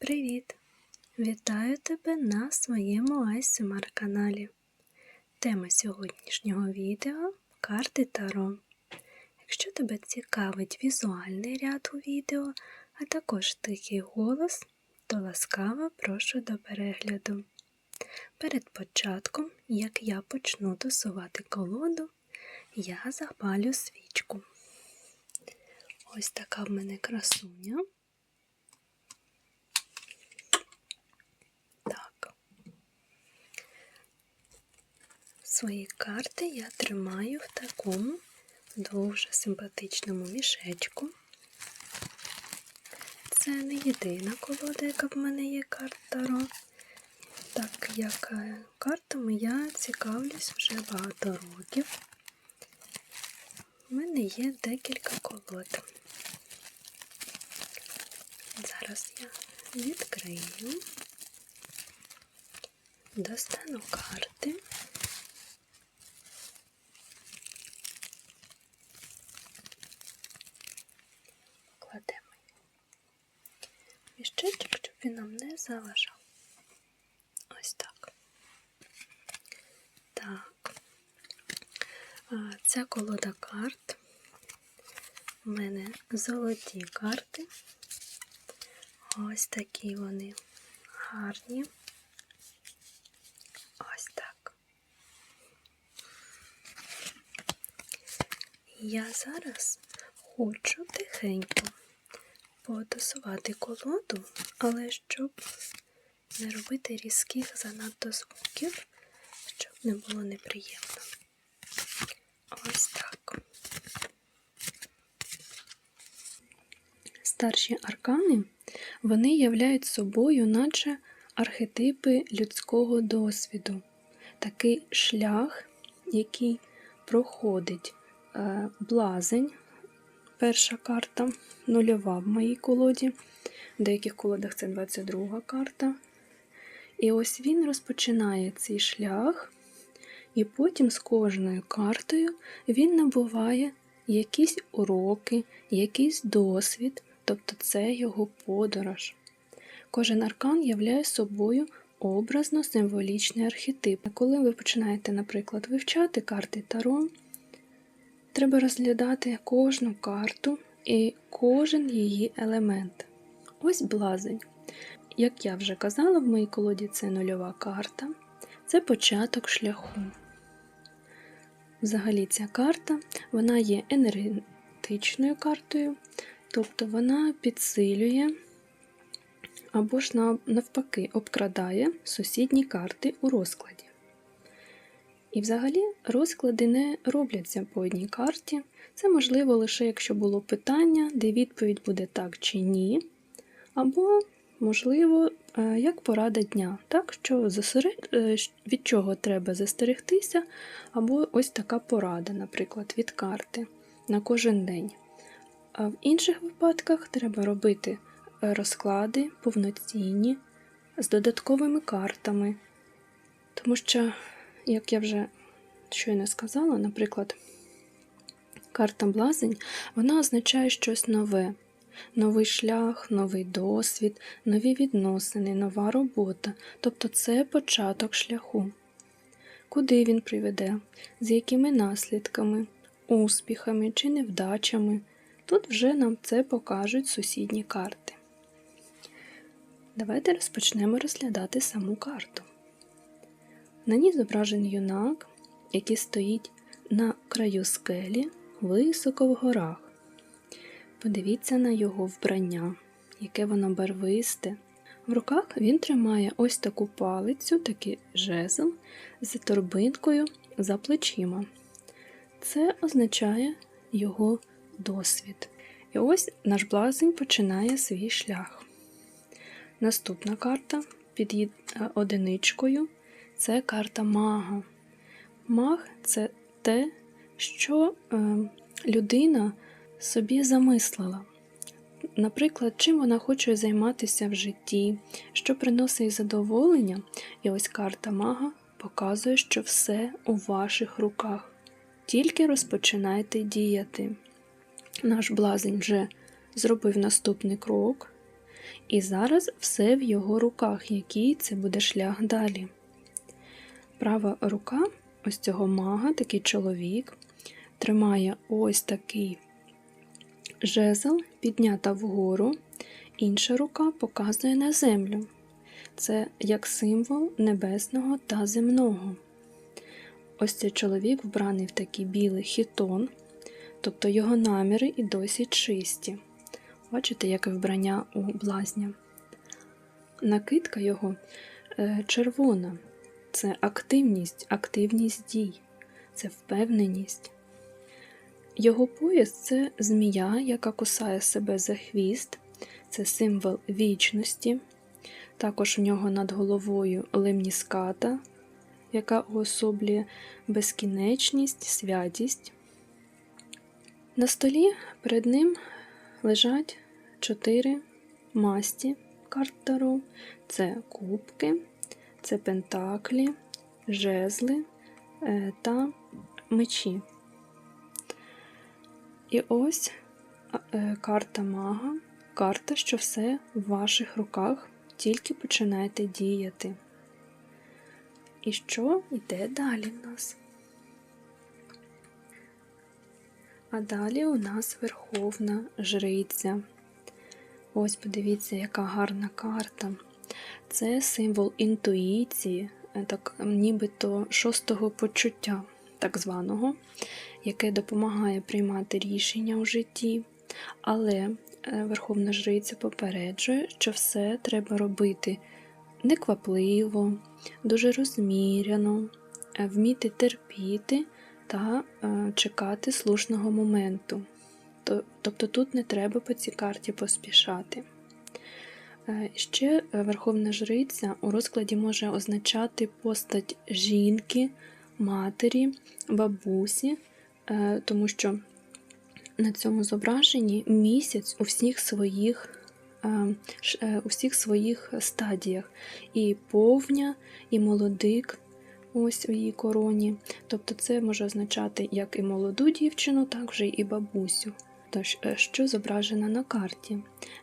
Привіт! Вітаю тебе на своєму ASMR каналі. Тема сьогоднішнього відео карти Таро. Якщо тебе цікавить візуальний ряд у відео, а також тихий голос, то ласкаво прошу до перегляду. Перед початком, як я почну тусувати колоду, я запалю свічку. Ось така в мене красуня. Так. Свої карти я тримаю в такому дуже симпатичному мішечку. Це не єдина колода, яка в мене є карт Таро. Так як е, картами я цікавлюсь вже багато років. У мене є декілька колод. Зараз я відкрию, достану карти. Міщечок, щоб він нам не заважав. Ось так. Так. Ця колода карт. У мене золоті карти. Ось такі вони гарні. Ось так. Я зараз хочу тихенько потасувати колоду, але щоб не робити різких занадто звуків, щоб не було неприємно. Ось так. Старші аркани вони являють собою, наче архетипи людського досвіду, такий шлях, який проходить е, блазень, перша карта, нульова в моїй колоді, в деяких колодах це 22 карта. І ось він розпочинає цей шлях, і потім з кожною картою він набуває якісь уроки, якийсь досвід, тобто це його подорож. Кожен аркан являє собою образно-символічний архетип. Коли ви починаєте, наприклад, вивчати карти Таро, треба розглядати кожну карту і кожен її елемент. Ось блазень. Як я вже казала, в моїй колоді це нульова карта, це початок шляху. Взагалі ця карта вона є енергетичною картою, тобто вона підсилює або ж навпаки обкрадає сусідні карти у розкладі. І взагалі розклади не робляться по одній карті. Це можливо лише якщо було питання, де відповідь буде так чи ні, або, можливо, е, як порада дня, так, що е, від чого треба застерегтися, або ось така порада, наприклад, від карти на кожен день. А в інших випадках треба робити розклади повноцінні з додатковими картами. Тому що, як я вже щойно сказала, наприклад, карта блазень вона означає щось нове. Новий шлях, новий досвід, нові відносини, нова робота, тобто це початок шляху. Куди він приведе, з якими наслідками, успіхами чи невдачами, тут вже нам це покажуть сусідні карти. Давайте розпочнемо розглядати саму карту. На ній зображений юнак, який стоїть на краю скелі високо в горах. Подивіться на його вбрання, яке воно барвисте. В руках він тримає ось таку палицю, такий жезл з торбинкою за плечима. Це означає його досвід. І ось наш блазень починає свій шлях. Наступна карта під е, одиничкою це карта мага. Маг це те, що е, людина собі замислила. Наприклад, чим вона хоче займатися в житті, що приносить задоволення, і ось карта мага показує, що все у ваших руках. Тільки розпочинайте діяти. Наш блазень вже зробив наступний крок, І зараз все в його руках, який це буде шлях далі. Права рука ось цього мага, такий чоловік, тримає ось такий жезл, піднята вгору, інша рука показує на землю. Це як символ небесного та земного. Ось цей чоловік вбраний в такий білий хітон, тобто його наміри і досі чисті. Бачите, яке вбрання у блазня. Накидка його е, червона. Це активність, активність дій, це впевненість. Його пояс це змія, яка кусає себе за хвіст, це символ вічності. Також у нього над головою лемніската, яка уособлює безкінечність, святість. На столі перед ним лежать чотири масті карт Таро. Це кубки, це пентаклі, жезли е, та мечі. І ось е, карта мага, карта, що все в ваших руках, тільки починаєте діяти. І що йде далі в нас? А далі у нас Верховна Жриця. Ось подивіться, яка гарна карта. Це символ інтуїції, е, так, нібито шостого почуття, так званого, яке допомагає приймати рішення у житті. Але е, Верховна Жриця попереджує, що все треба робити неквапливо, дуже розміряно, е, вміти терпіти та чекати слушного моменту. Тобто тут не треба по цій карті поспішати. Е, ще Верховна Жриця у розкладі може означати постать жінки, матері, бабусі, е, тому що на цьому зображенні місяць у всіх своїх е, у всіх своїх стадіях. І повня, і молодик ось у її короні. Тобто це може означати як і молоду дівчину, так вже і бабусю. Тож, е, що зображено на карті?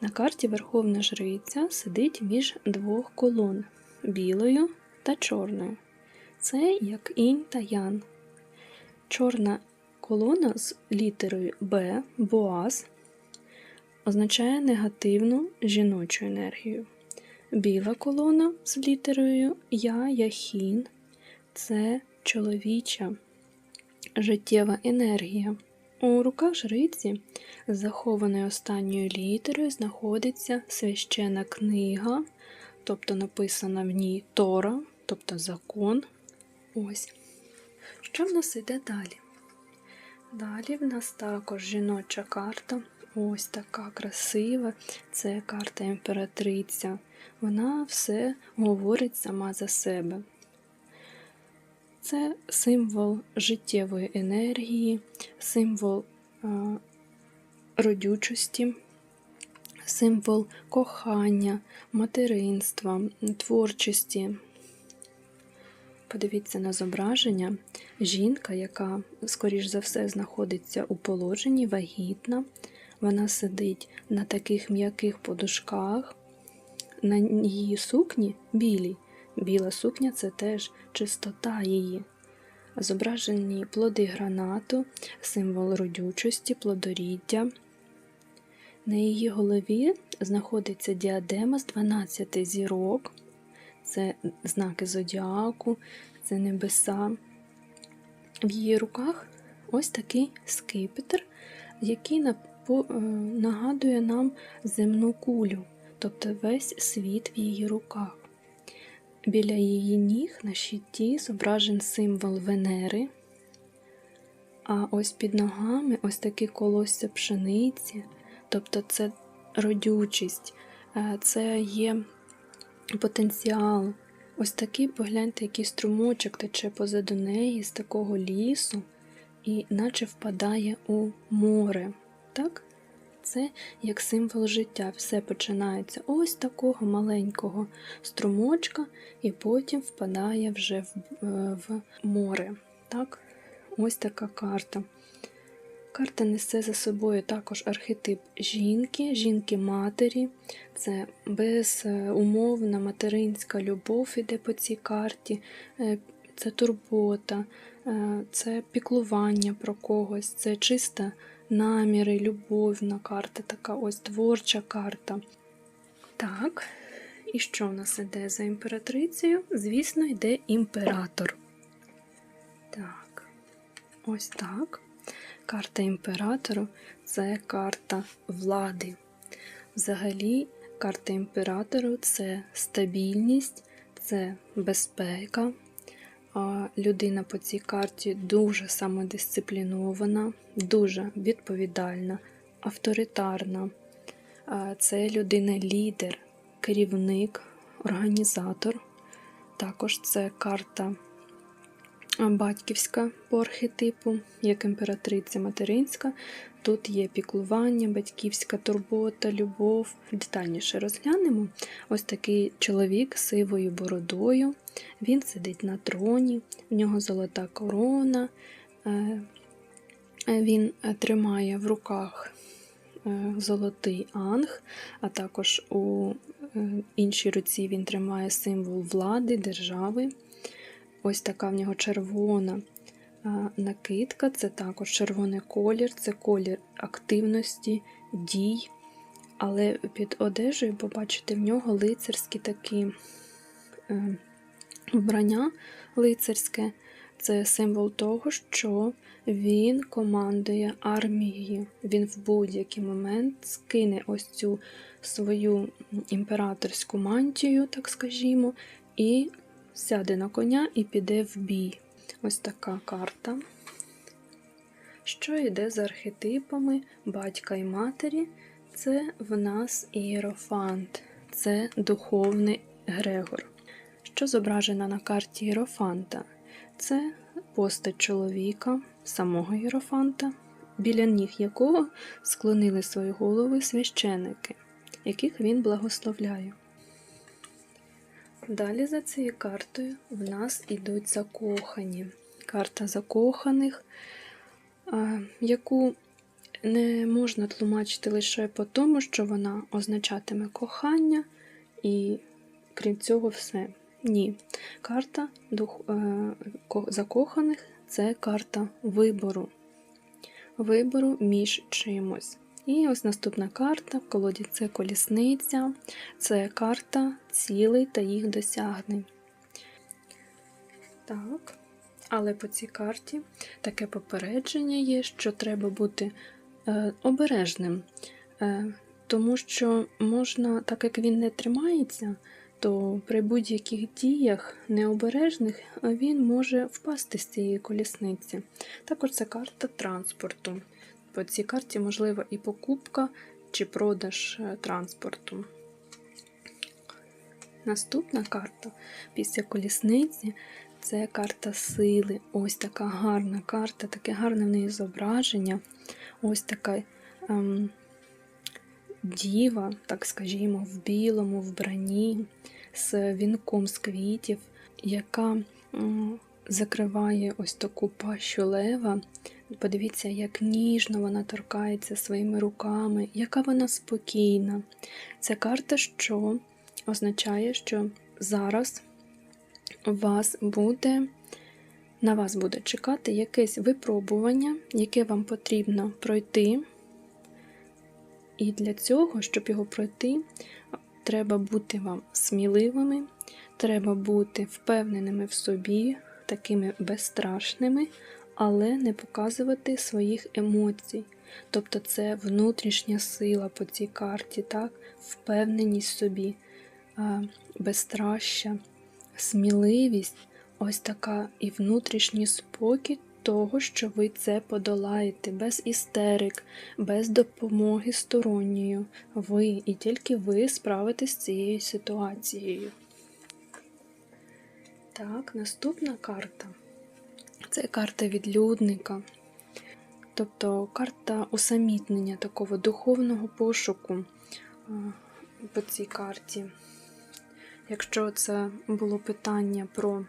На карті Верховна Жриця сидить між двох колон білою та чорною. Це як інь та ян. Чорна колона з літерою Б, Боаз, означає негативну жіночу енергію. Біла колона з літерою Я, Яхін це чоловіча життєва енергія. У руках жриці, захованою останньою літерою, знаходиться священа книга, тобто написана в ній Тора, тобто закон. Ось. Що в нас іде далі? Далі в нас також жіноча карта. Ось така красива. Це карта імператриця. Вона все говорить сама за себе. Це символ життєвої енергії, символ родючості, символ кохання, материнства, творчості. Подивіться на зображення. Жінка, яка, скоріш за все, знаходиться у положенні, вагітна. Вона сидить на таких м'яких подушках, на її сукні білій. Біла сукня це теж чистота її. Зображені плоди гранату, символ родючості, плодоріддя. На її голові знаходиться діадема з 12 зірок, це знаки зодіаку, це небеса. В її руках ось такий скипетр, який е, нагадує нам земну кулю, тобто весь світ в її руках. Біля її ніг на щиті зображен символ Венери, а ось під ногами ось такі колосся пшениці, тобто це родючість, е, це є потенціал. Ось такий, погляньте, який струмочок тече позаду неї з такого лісу, і наче впадає у море. так? Це як символ життя. Все починається ось такого маленького струмочка, і потім впадає вже в, е, в море. Так? Ось така карта. Карта несе за собою також архетип жінки, жінки-матері. Це безумовна материнська любов іде по цій карті, е, це турбота, е, це піклування про когось, це чиста наміри, любовна карта, така ось творча карта. Так, і що в нас іде за імператрицею? Звісно, йде імператор. Так, ось так. Карта імператору це карта влади. Взагалі, карта імператору це стабільність, це безпека. Людина по цій карті дуже самодисциплінована, дуже відповідальна, авторитарна. Це людина-лідер, керівник, організатор. Також це карта батьківська по архетипу, як імператриця материнська. Тут є піклування, батьківська турбота, любов. Детальніше розглянемо. Ось такий чоловік з сивою бородою. Він сидить на троні, в нього золота корона. Е, Він тримає в руках е, золотий анг, а також у е, іншій руці він тримає символ влади, держави. Ось така в нього червона накидка, це також червоний колір, це колір активності, дій. Але під одежею, побачите, в нього лицарські такі е, вбрання лицарське. Це символ того, що він командує армією. Він в будь-який момент скине ось цю свою імператорську мантію, так скажімо, і сяде на коня і піде в бій. Ось така карта. Що йде з архетипами батька і матері? Це в нас ієрофант, це духовний Грегор. Що зображено на карті Іерофанта? Це постать чоловіка, самого Іерофанта, біля ніг якого склонили свої голови священики, яких він благословляє. Далі за цією картою в нас ідуть закохані. Карта закоханих, яку не можна тлумачити лише по тому, що вона означатиме кохання, і крім цього, все. Ні. Карта е, закоханих це карта вибору. Вибору між чимось. І ось наступна карта в колоді це колісниця, це карта цілей та їх досягнень. Так, але по цій карті таке попередження є, що треба бути е, обережним, е, тому що можна, так як він не тримається, то при будь-яких діях необережних він може впасти з цієї колісниці. Також це карта транспорту. По цій карті можлива і покупка чи продаж е, транспорту. Наступна карта після колісниці це карта сили. Ось така гарна карта, таке гарне в неї зображення. Ось така ем, діва, так скажімо, в білому вбранні, з вінком з квітів, яка ем, закриває ось таку пащу лева. Подивіться, як ніжно вона торкається своїми руками, яка вона спокійна. Це карта, що означає, що зараз вас буде, на вас буде чекати якесь випробування, яке вам потрібно пройти. І для цього, щоб його пройти, треба бути вам сміливими, треба бути впевненими в собі, такими безстрашними, але не показувати своїх емоцій. Тобто це внутрішня сила по цій карті, так? впевненість собі, безстраща, сміливість, ось така і внутрішній спокій того, що ви це подолаєте без істерик, без допомоги сторонньої. Ви і тільки ви справитесь з цією ситуацією. Так, наступна карта. Це карта відлюдника, тобто карта усамітнення такого духовного пошуку по цій карті. Якщо це було питання про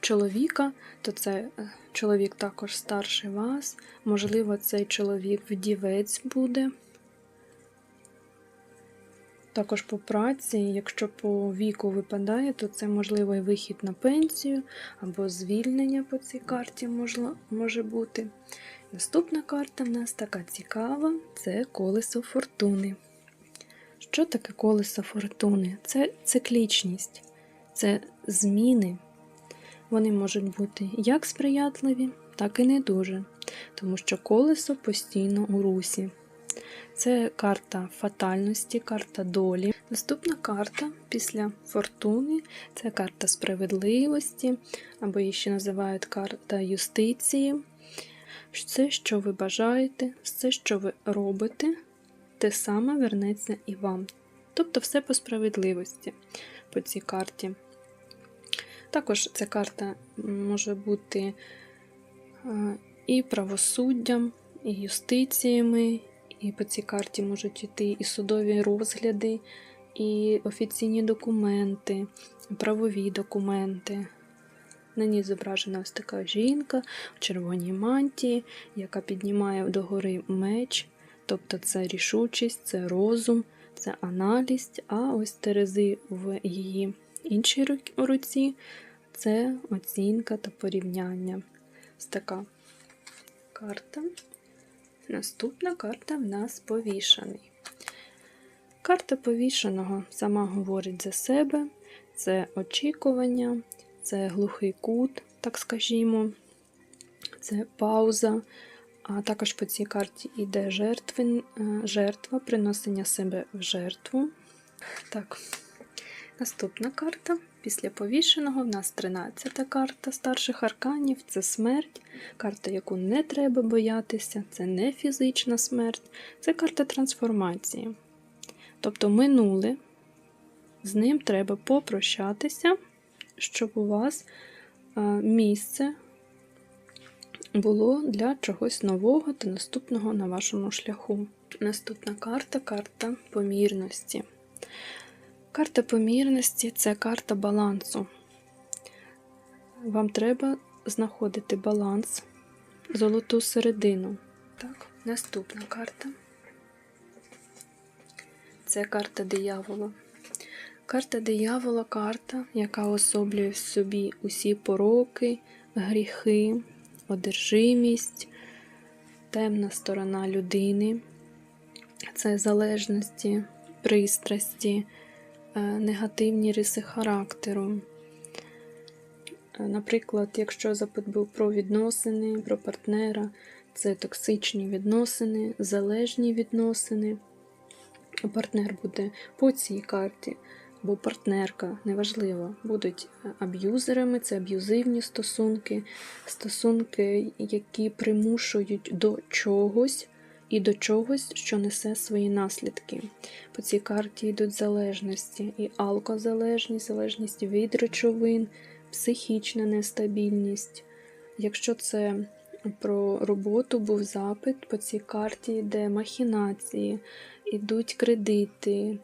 чоловіка, то це е, чоловік також старший вас. Можливо, цей чоловік вдівець буде. Також по праці, якщо по віку випадає, то це можливо і вихід на пенсію або звільнення по цій карті може бути. Наступна карта в нас така цікава це колесо фортуни. Що таке колесо фортуни? Це циклічність, це зміни. Вони можуть бути як сприятливі, так і не дуже, тому що колесо постійно у русі. Це карта фатальності, карта долі. Наступна карта після фортуни це карта справедливості, або її ще називають карта юстиції. Все, що ви бажаєте, все, що ви робите, те саме вернеться і вам. Тобто все по справедливості по цій карті. Також ця карта може бути е, і правосуддям, і юстиціями, і по цій карті можуть йти і судові розгляди, і офіційні документи, правові документи. На ній зображена ось така жінка в червоній мантії, яка піднімає догори меч, тобто це рішучість, це розум, це аналіз, а ось терези в її іншій руці це оцінка та порівняння. Ось така карта. Наступна карта в нас повішаний. Карта повішеного сама говорить за себе, це очікування, це глухий кут, так скажімо, це пауза. А також по цій карті йде е, жертва, приносення себе в жертву. Так, наступна карта. Після повішеного в нас 13-та карта старших арканів це смерть, карта, яку не треба боятися, це не фізична смерть, це карта трансформації. Тобто минуле, з ним треба попрощатися, щоб у вас е, місце було для чогось нового та наступного на вашому шляху. Наступна карта карта помірності. Карта помірності це карта балансу. Вам треба знаходити баланс, золоту середину. Так, наступна карта. Це карта диявола. Карта диявола карта, яка особлює в собі усі пороки, гріхи, одержимість, темна сторона людини, це залежності, пристрасті, негативні риси характеру. Е, Наприклад, якщо запит був про відносини, про партнера, це токсичні відносини, залежні відносини. Партнер буде по цій карті, або партнерка, неважливо, будуть е, аб'юзерами, це аб'юзивні стосунки, стосунки, які примушують до чогось і до чогось, що несе свої наслідки. По цій карті йдуть залежності, і алкозалежність, залежність від речовин, психічна нестабільність. Якщо це про роботу був запит, по цій карті йде махінації, ідуть кредити,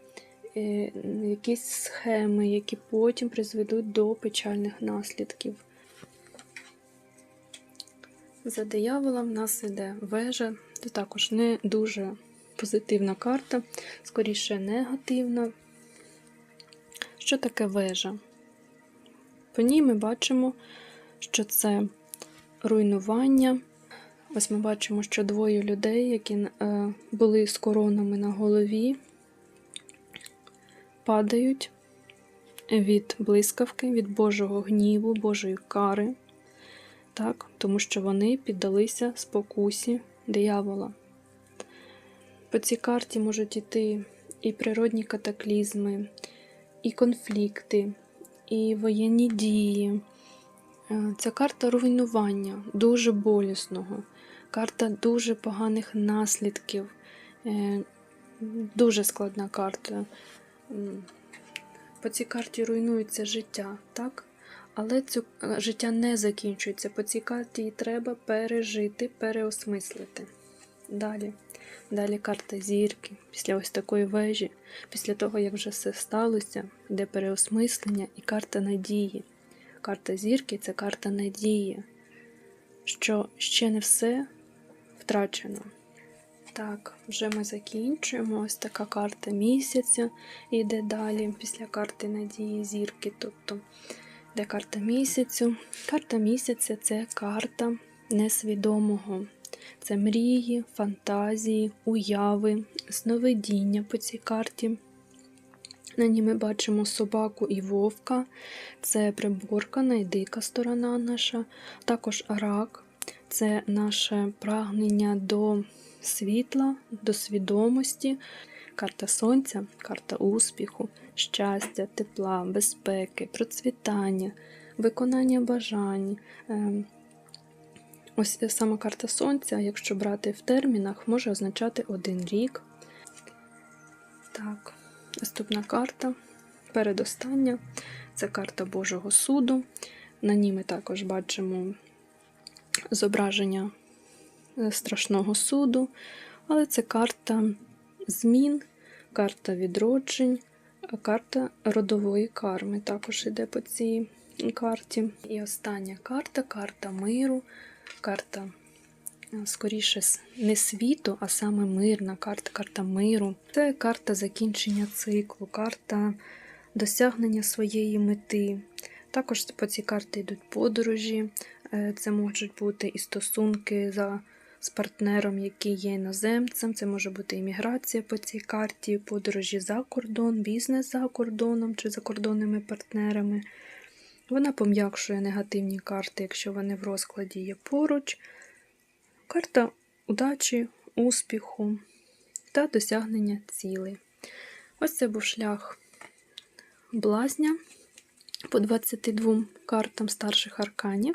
е, якісь схеми, які потім призведуть до печальних наслідків. За дияволом в нас іде вежа, це також не дуже позитивна карта, скоріше негативна. Що таке вежа? По ній ми бачимо, що це руйнування. Ось ми бачимо, що двоє людей, які е, були з коронами на голові, падають від блискавки, від Божого гніву, Божої кари, так, тому що вони піддалися спокусі диявола. По цій карті можуть іти і природні катаклізми, і конфлікти, і воєнні дії. Е, Ця карта руйнування, дуже болісного, карта дуже поганих наслідків, Е, дуже складна карта. По цій карті руйнується життя, так? Але цю е, життя не закінчується. По цій карті її треба пережити, переосмислити. Далі. Далі карта зірки. Після ось такої вежі, після того, як вже все сталося, йде переосмислення і карта надії. Карта зірки це карта надії, що ще не все втрачено. Так, вже ми закінчуємо. Ось така карта місяця йде далі після карти надії зірки. Тобто, де карта місяцю. Карта місяця це карта несвідомого. Це мрії, фантазії, уяви, сновидіння по цій карті. На ній ми бачимо собаку і вовка, це приборкана і дика сторона наша, також рак, це наше прагнення до світла, до свідомості, карта сонця, карта успіху, щастя, тепла, безпеки, процвітання, виконання бажань. Ем, Ось сама карта сонця, якщо брати в термінах, може означати один рік. Так, наступна карта, передостання, це карта Божого суду. На ній ми також бачимо зображення е, страшного суду, але це карта змін, карта відроджень, карта родової карми також йде по цій карті. І остання карта карта миру, карта е, скоріше не світу, а саме мирна карта, карта миру. Це карта закінчення циклу, карта досягнення своєї мети. Також по цій карті йдуть подорожі, Е, це можуть бути і стосунки за, з партнером, який є іноземцем, це може бути імміграція по цій карті, подорожі за кордон, бізнес за кордоном чи закордонними партнерами. Вона пом'якшує негативні карти, якщо вони в розкладі є поруч. Карта удачі, успіху та досягнення цілей. Ось це був шлях блазня по 22 картам старших арканів.